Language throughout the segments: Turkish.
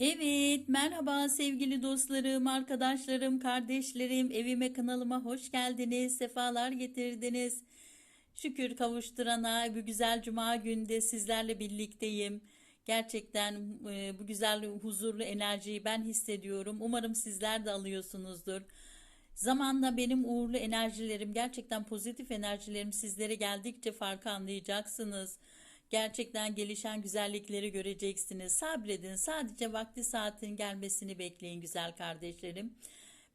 Evet, merhaba sevgili dostlarım, arkadaşlarım, kardeşlerim, evime kanalıma hoş geldiniz, sefalar getirdiniz. Şükür kavuşturana bu güzel cuma günde sizlerle birlikteyim. Gerçekten e, bu güzel huzurlu enerjiyi ben hissediyorum. Umarım sizler de alıyorsunuzdur. Zamanla benim uğurlu enerjilerim, gerçekten pozitif enerjilerim sizlere geldikçe farkı anlayacaksınız. Gerçekten gelişen güzellikleri göreceksiniz. Sabredin. Sadece vakti saatin gelmesini bekleyin güzel kardeşlerim.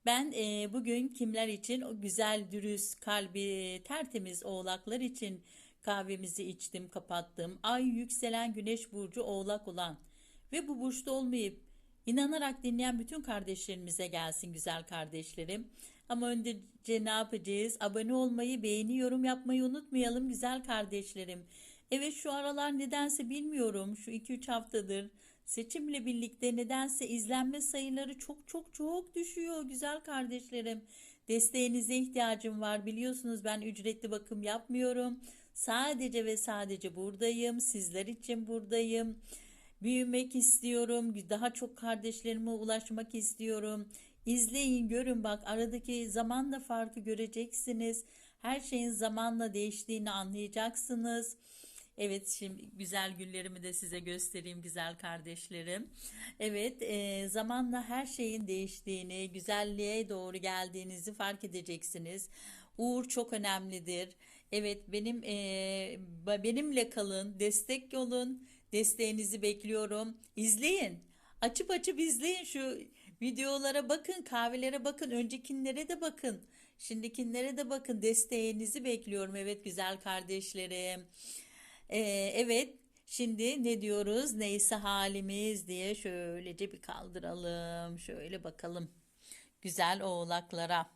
Ben e, bugün kimler için o güzel, dürüst, kalbi tertemiz oğlaklar için kahvemizi içtim, kapattım. Ay yükselen güneş burcu oğlak olan ve bu burçta olmayıp inanarak dinleyen bütün kardeşlerimize gelsin güzel kardeşlerim. Ama önce ne yapacağız? Abone olmayı, beğeni, yorum yapmayı unutmayalım güzel kardeşlerim. Evet şu aralar nedense bilmiyorum şu iki üç haftadır seçimle birlikte nedense izlenme sayıları çok çok çok düşüyor güzel kardeşlerim. Desteğinize ihtiyacım var biliyorsunuz ben ücretli bakım yapmıyorum. Sadece ve sadece buradayım sizler için buradayım. Büyümek istiyorum. Daha çok kardeşlerime ulaşmak istiyorum. İzleyin, görün bak aradaki zamanla farkı göreceksiniz. Her şeyin zamanla değiştiğini anlayacaksınız. Evet şimdi güzel günlerimi de size göstereyim güzel kardeşlerim. Evet e, zamanla her şeyin değiştiğini, güzelliğe doğru geldiğinizi fark edeceksiniz. Uğur çok önemlidir. Evet benim e, benimle kalın, destek olun. Desteğinizi bekliyorum. İzleyin. Açıp açıp izleyin şu videolara bakın, kahvelere bakın, öncekilere de bakın. Şimdikilere de bakın. Desteğinizi bekliyorum. Evet güzel kardeşlerim. Ee, evet şimdi ne diyoruz neyse halimiz diye şöylece bir kaldıralım şöyle bakalım güzel oğlaklara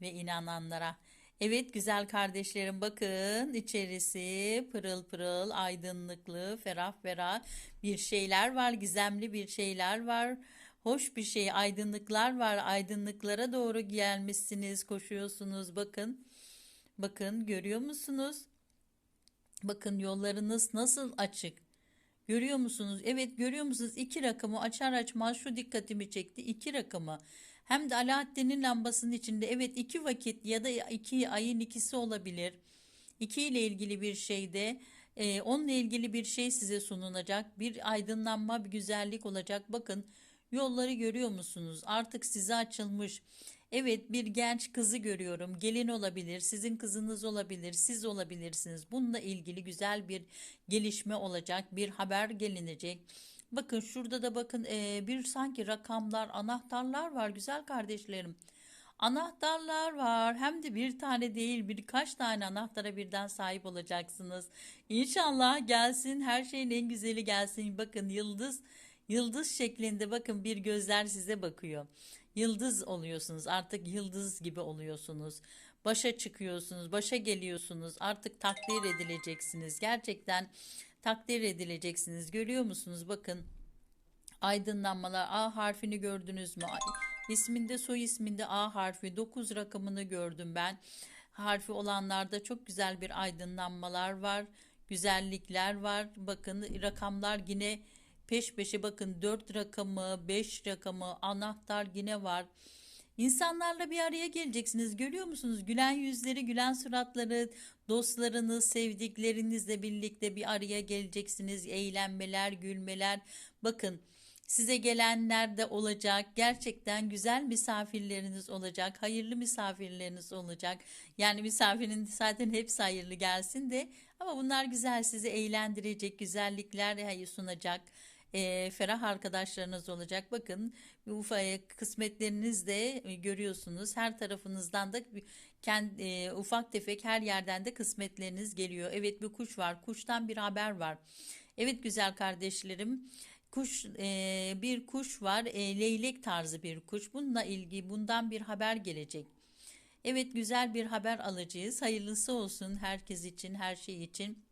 ve inananlara. Evet güzel kardeşlerim bakın içerisi pırıl pırıl aydınlıklı ferah ferah bir şeyler var gizemli bir şeyler var. Hoş bir şey aydınlıklar var aydınlıklara doğru gelmişsiniz koşuyorsunuz bakın bakın görüyor musunuz? Bakın yollarınız nasıl açık. Görüyor musunuz? Evet görüyor musunuz? İki rakamı açar açmaz şu dikkatimi çekti. İki rakamı. Hem de Alaaddin'in lambasının içinde. Evet iki vakit ya da iki ayın ikisi olabilir. İki ile ilgili bir şeyde e, onunla ilgili bir şey size sunulacak. Bir aydınlanma, bir güzellik olacak. Bakın yolları görüyor musunuz? Artık size açılmış. Evet bir genç kızı görüyorum. Gelin olabilir, sizin kızınız olabilir, siz olabilirsiniz. Bununla ilgili güzel bir gelişme olacak, bir haber gelinecek. Bakın şurada da bakın e, bir sanki rakamlar, anahtarlar var güzel kardeşlerim. Anahtarlar var. Hem de bir tane değil birkaç tane anahtara birden sahip olacaksınız. İnşallah gelsin her şeyin en güzeli gelsin. Bakın yıldız yıldız şeklinde bakın bir gözler size bakıyor. Yıldız oluyorsunuz. Artık yıldız gibi oluyorsunuz. Başa çıkıyorsunuz, başa geliyorsunuz. Artık takdir edileceksiniz. Gerçekten takdir edileceksiniz. Görüyor musunuz? Bakın aydınlanmalar A harfini gördünüz mü? İsminde soy isminde A harfi 9 rakamını gördüm ben. Harfi olanlarda çok güzel bir aydınlanmalar var. Güzellikler var. Bakın rakamlar yine Peş peşe bakın 4 rakamı, 5 rakamı, anahtar yine var. İnsanlarla bir araya geleceksiniz. Görüyor musunuz? Gülen yüzleri, gülen suratları, dostlarınız, sevdiklerinizle birlikte bir araya geleceksiniz. Eğlenmeler, gülmeler. Bakın size gelenler de olacak. Gerçekten güzel misafirleriniz olacak. Hayırlı misafirleriniz olacak. Yani misafirin zaten hepsi hayırlı gelsin de ama bunlar güzel sizi eğlendirecek, güzellikler sunacak e, ferah arkadaşlarınız olacak. Bakın ufa e, kısmetleriniz de e, görüyorsunuz. Her tarafınızdan da kendi, e, ufak tefek her yerden de kısmetleriniz geliyor. Evet bir kuş var. Kuştan bir haber var. Evet güzel kardeşlerim. Kuş e, bir kuş var. E, leylek tarzı bir kuş. Bununla ilgili bundan bir haber gelecek. Evet güzel bir haber alacağız. Hayırlısı olsun herkes için, her şey için.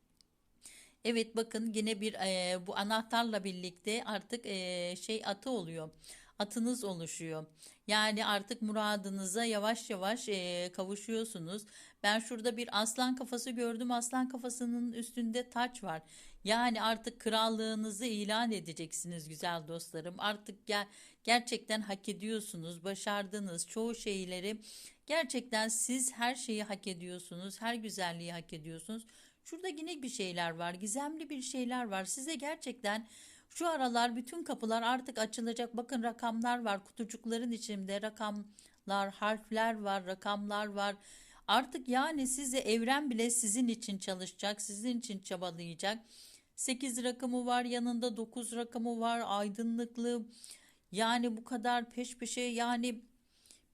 Evet bakın yine bir e, bu anahtarla birlikte artık e, şey atı oluyor. Atınız oluşuyor. Yani artık muradınıza yavaş yavaş e, kavuşuyorsunuz. Ben şurada bir aslan kafası gördüm. Aslan kafasının üstünde taç var. Yani artık krallığınızı ilan edeceksiniz güzel dostlarım. Artık ger gerçekten hak ediyorsunuz, başardınız çoğu şeyleri. Gerçekten siz her şeyi hak ediyorsunuz, her güzelliği hak ediyorsunuz. Şurada yine bir şeyler var, gizemli bir şeyler var. Size gerçekten şu aralar bütün kapılar artık açılacak. Bakın rakamlar var, kutucukların içinde rakamlar, harfler var, rakamlar var. Artık yani size evren bile sizin için çalışacak, sizin için çabalayacak. 8 rakamı var, yanında 9 rakamı var, aydınlıklı. Yani bu kadar peş peşe yani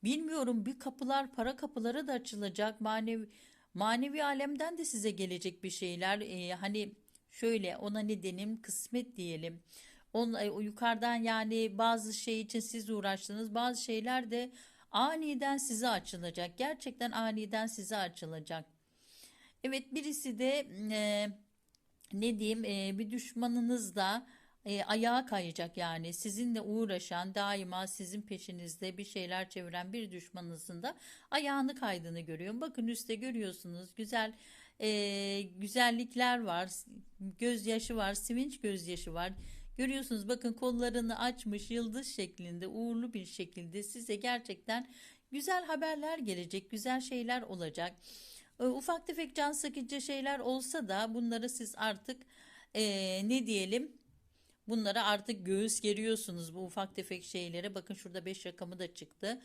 bilmiyorum bir kapılar, para kapıları da açılacak. Manevi manevi alemden de size gelecek bir şeyler. Ee, hani şöyle ona ne denim kısmet diyelim. On, e, yukarıdan yani bazı şey için siz uğraştınız, bazı şeyler de aniden size açılacak. Gerçekten aniden size açılacak. Evet birisi de e, ne diyeyim e, bir düşmanınız da e, ayağa kayacak yani sizinle uğraşan daima sizin peşinizde bir şeyler çeviren bir düşmanınızın da ayağını kaydığını görüyorum. Bakın üstte görüyorsunuz güzel e, güzellikler var gözyaşı var sevinç gözyaşı var. Görüyorsunuz bakın kollarını açmış yıldız şeklinde uğurlu bir şekilde size gerçekten güzel haberler gelecek güzel şeyler olacak. E, ufak tefek can sıkıcı şeyler olsa da bunları siz artık e, ne diyelim bunlara artık göğüs geriyorsunuz bu ufak tefek şeylere. Bakın şurada 5 rakamı da çıktı.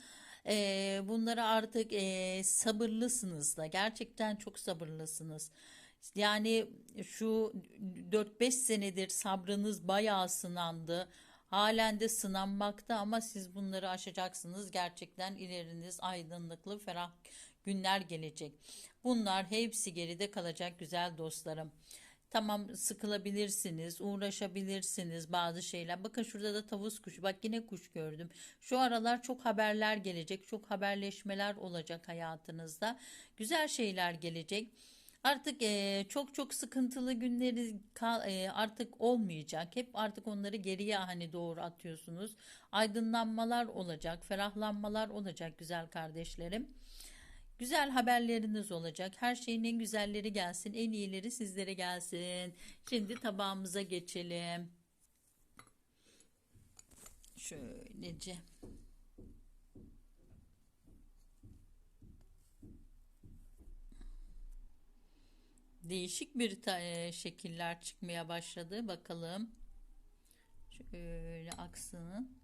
E, bunlara artık e, sabırlısınız da gerçekten çok sabırlısınız. Yani şu 4-5 senedir sabrınız bayağı sınandı. Halen de sınanmakta ama siz bunları aşacaksınız. Gerçekten ileriniz aydınlıklı, ferah günler gelecek. Bunlar hepsi geride kalacak güzel dostlarım. Tamam sıkılabilirsiniz, uğraşabilirsiniz bazı şeyler. Bakın şurada da tavus kuşu. Bak yine kuş gördüm. Şu aralar çok haberler gelecek. Çok haberleşmeler olacak hayatınızda. Güzel şeyler gelecek. Artık e, çok çok sıkıntılı günleri e, artık olmayacak. Hep artık onları geriye hani doğru atıyorsunuz. Aydınlanmalar olacak, ferahlanmalar olacak güzel kardeşlerim. Güzel haberleriniz olacak. Her şeyin en güzelleri gelsin, en iyileri sizlere gelsin. Şimdi tabağımıza geçelim. Şöylece. Değişik bir e, şekiller çıkmaya başladı. Bakalım. Şöyle aksın.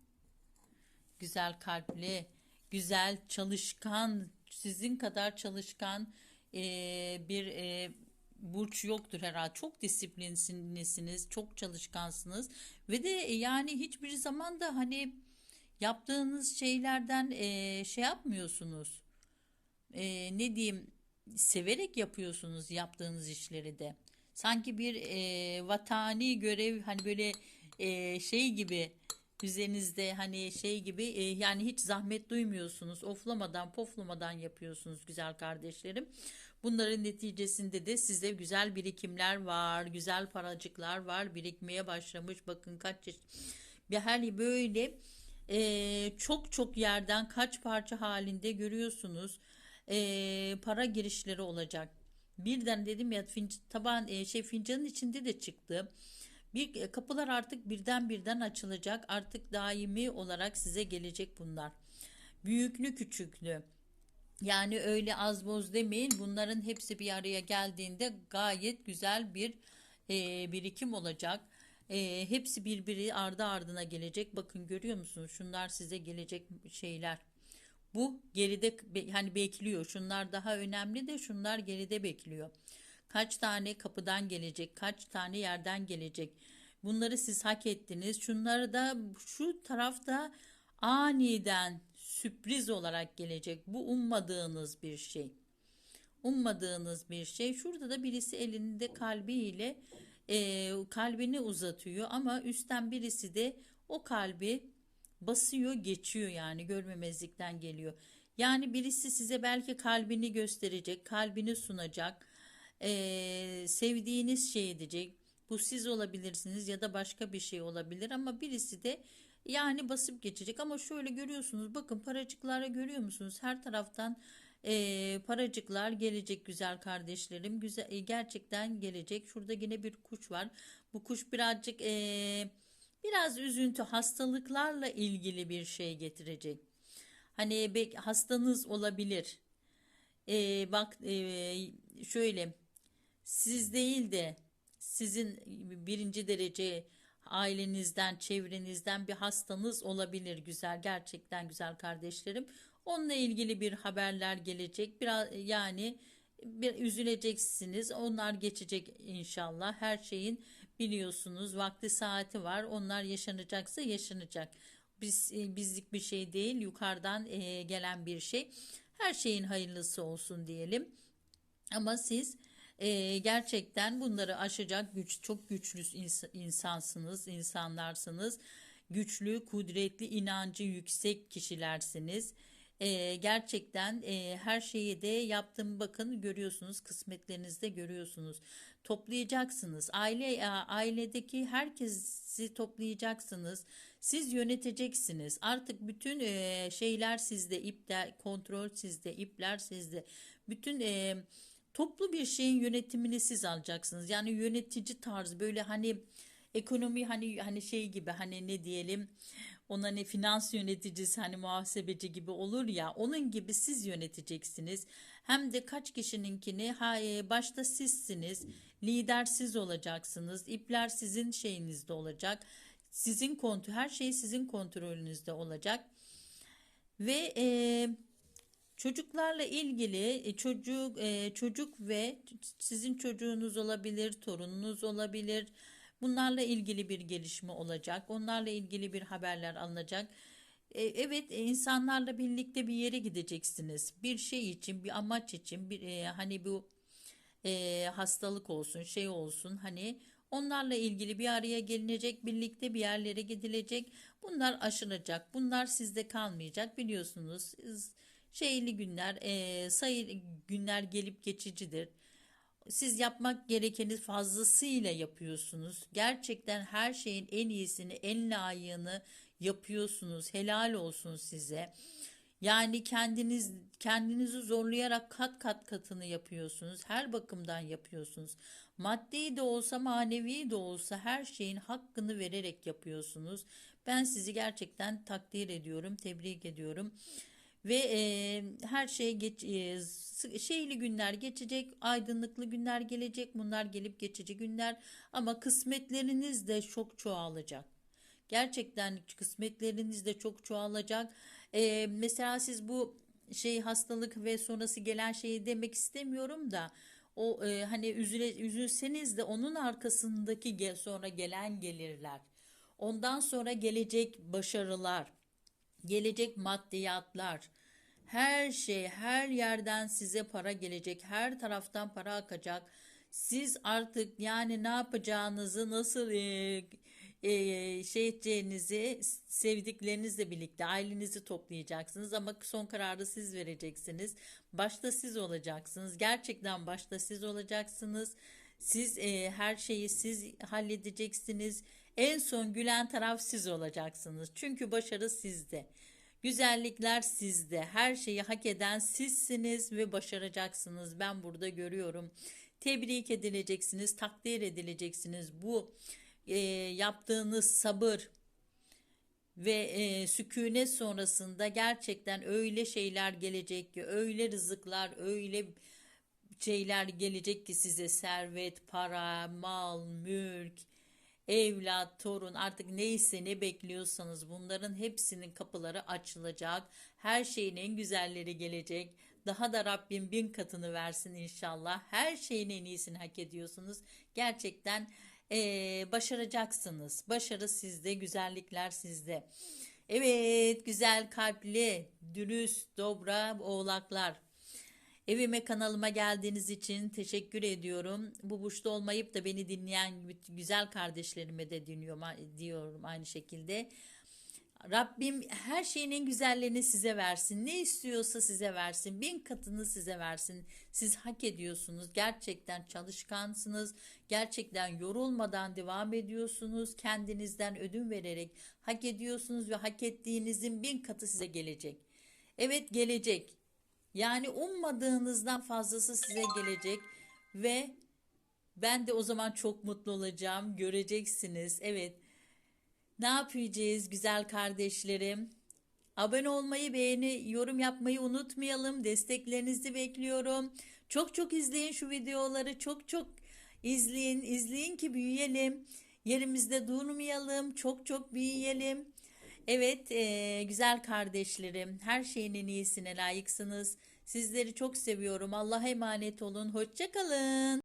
Güzel kalpli, güzel çalışkan, sizin kadar çalışkan e, bir e, burç yoktur herhalde. Çok disiplinlisiniz, çok çalışkansınız ve de yani hiçbir zaman da hani yaptığınız şeylerden e, şey yapmıyorsunuz. E, ne diyeyim? severek yapıyorsunuz yaptığınız işleri de. Sanki bir e, vatani görev hani böyle e, şey gibi üzerinizde hani şey gibi e, yani hiç zahmet duymuyorsunuz. Oflamadan poflamadan yapıyorsunuz güzel kardeşlerim. Bunların neticesinde de sizde güzel birikimler var, güzel paracıklar var, birikmeye başlamış. Bakın kaç bir her böyle e, çok çok yerden kaç parça halinde görüyorsunuz e, para girişleri olacak. Birden dedim ya finc taban e, şey fincanın içinde de çıktı. Bir e, kapılar artık birden birden açılacak. Artık daimi olarak size gelecek bunlar. Büyüklü küçüklü. Yani öyle az boz demeyin. Bunların hepsi bir araya geldiğinde gayet güzel bir e, birikim olacak. E, hepsi birbiri ardı ardına gelecek. Bakın görüyor musunuz? Şunlar size gelecek şeyler. Bu geride hani bekliyor. Şunlar daha önemli de şunlar geride bekliyor. Kaç tane kapıdan gelecek, kaç tane yerden gelecek. Bunları siz hak ettiniz. Şunları da şu tarafta aniden sürpriz olarak gelecek. Bu ummadığınız bir şey. Ummadığınız bir şey. Şurada da birisi elinde kalbiyle e, kalbini uzatıyor ama üstten birisi de o kalbi basıyor geçiyor yani görmemezlikten geliyor. Yani birisi size belki kalbini gösterecek, kalbini sunacak, ee, sevdiğiniz şey edecek. Bu siz olabilirsiniz ya da başka bir şey olabilir ama birisi de yani basıp geçecek ama şöyle görüyorsunuz bakın paracıklara görüyor musunuz her taraftan e, paracıklar gelecek güzel kardeşlerim. Güzel, e, gerçekten gelecek. Şurada yine bir kuş var. Bu kuş birazcık e, biraz üzüntü, hastalıklarla ilgili bir şey getirecek. Hani bek- hastanız olabilir. E, bak e, şöyle siz değil de sizin birinci derece ailenizden, çevrenizden bir hastanız olabilir güzel, gerçekten güzel kardeşlerim. Onunla ilgili bir haberler gelecek. Biraz yani bir üzüleceksiniz. Onlar geçecek inşallah. Her şeyin biliyorsunuz vakti saati var. Onlar yaşanacaksa yaşanacak. Biz e, bizlik bir şey değil, yukarıdan e, gelen bir şey. Her şeyin hayırlısı olsun diyelim. Ama siz e, gerçekten bunları aşacak güç, çok güçlü ins- insansınız, insanlarsınız. Güçlü, kudretli, inancı yüksek kişilersiniz. E, gerçekten e, her şeyi de yaptım bakın görüyorsunuz kısmetlerinizde görüyorsunuz. Toplayacaksınız. Aile e, ailedeki herkesi toplayacaksınız. Siz yöneteceksiniz. Artık bütün e, şeyler sizde, ipler, kontrol sizde, ipler sizde. Bütün e, toplu bir şeyin yönetimini siz alacaksınız. Yani yönetici tarz böyle hani ekonomi hani hani şey gibi hani ne diyelim ona ne finans yöneticisi hani muhasebeci gibi olur ya onun gibi siz yöneteceksiniz. Hem de kaç kişininkini ha, e, başta sizsiniz. Lider siz olacaksınız. İpler sizin şeyinizde olacak. Sizin kontrol her şey sizin kontrolünüzde olacak. Ve e, Çocuklarla ilgili e, çocuk e, çocuk ve sizin çocuğunuz olabilir, torununuz olabilir. Bunlarla ilgili bir gelişme olacak. Onlarla ilgili bir haberler alınacak. E, evet, insanlarla birlikte bir yere gideceksiniz. Bir şey için, bir amaç için, bir hani bu hastalık olsun, şey olsun hani onlarla ilgili bir araya gelinecek, birlikte bir yerlere gidilecek. Bunlar aşılacak. Bunlar sizde kalmayacak biliyorsunuz. Siz- Şeyli günler, e, sayı günler gelip geçicidir. Siz yapmak gerekeni fazlasıyla yapıyorsunuz. Gerçekten her şeyin en iyisini, en layığını yapıyorsunuz. Helal olsun size. Yani kendiniz kendinizi zorlayarak kat kat katını yapıyorsunuz. Her bakımdan yapıyorsunuz. Maddi de olsa, manevi de olsa her şeyin hakkını vererek yapıyorsunuz. Ben sizi gerçekten takdir ediyorum, tebrik ediyorum. Ve e, her şey geç, e, şeyli günler geçecek, aydınlıklı günler gelecek. Bunlar gelip geçici günler ama kısmetleriniz de çok çoğalacak. Gerçekten kısmetleriniz de çok çoğalacak. E, mesela siz bu şey hastalık ve sonrası gelen şeyi demek istemiyorum da o e, hani üzüle, üzülseniz de onun arkasındaki gel, sonra gelen gelirler. Ondan sonra gelecek başarılar gelecek maddiyatlar, her şey, her yerden size para gelecek, her taraftan para akacak. Siz artık yani ne yapacağınızı, nasıl e, e, şey edeceğinizi sevdiklerinizle birlikte ailenizi toplayacaksınız ama son kararı siz vereceksiniz. Başta siz olacaksınız. Gerçekten başta siz olacaksınız. Siz e, her şeyi siz halledeceksiniz. En son gülen taraf siz olacaksınız. Çünkü başarı sizde. Güzellikler sizde. Her şeyi hak eden sizsiniz ve başaracaksınız. Ben burada görüyorum. Tebrik edileceksiniz, takdir edileceksiniz. Bu e, yaptığınız sabır ve e, sükunet sonrasında gerçekten öyle şeyler gelecek ki, öyle rızıklar, öyle şeyler gelecek ki size servet, para, mal, mülk, evlat, torun artık neyse ne bekliyorsanız bunların hepsinin kapıları açılacak. Her şeyin en güzelleri gelecek. Daha da Rabbim bin katını versin inşallah. Her şeyin en iyisini hak ediyorsunuz. Gerçekten eee, başaracaksınız. Başarı sizde, güzellikler sizde. Evet, güzel kalpli, dürüst, dobra oğlaklar. Evime kanalıma geldiğiniz için teşekkür ediyorum. Bu burçta olmayıp da beni dinleyen güzel kardeşlerime de dinliyorum, diyorum aynı şekilde. Rabbim her şeyin en güzellerini size versin. Ne istiyorsa size versin. Bin katını size versin. Siz hak ediyorsunuz. Gerçekten çalışkansınız. Gerçekten yorulmadan devam ediyorsunuz. Kendinizden ödün vererek hak ediyorsunuz ve hak ettiğinizin bin katı size gelecek. Evet gelecek. Yani ummadığınızdan fazlası size gelecek ve ben de o zaman çok mutlu olacağım. Göreceksiniz. Evet. Ne yapacağız güzel kardeşlerim? Abone olmayı, beğeni, yorum yapmayı unutmayalım. Desteklerinizi bekliyorum. Çok çok izleyin şu videoları. Çok çok izleyin. İzleyin ki büyüyelim. Yerimizde durmayalım. Çok çok büyüyelim. Evet, eee, güzel kardeşlerim. Her şeyin en iyisine layıksınız. Sizleri çok seviyorum. Allah'a emanet olun. Hoşça kalın.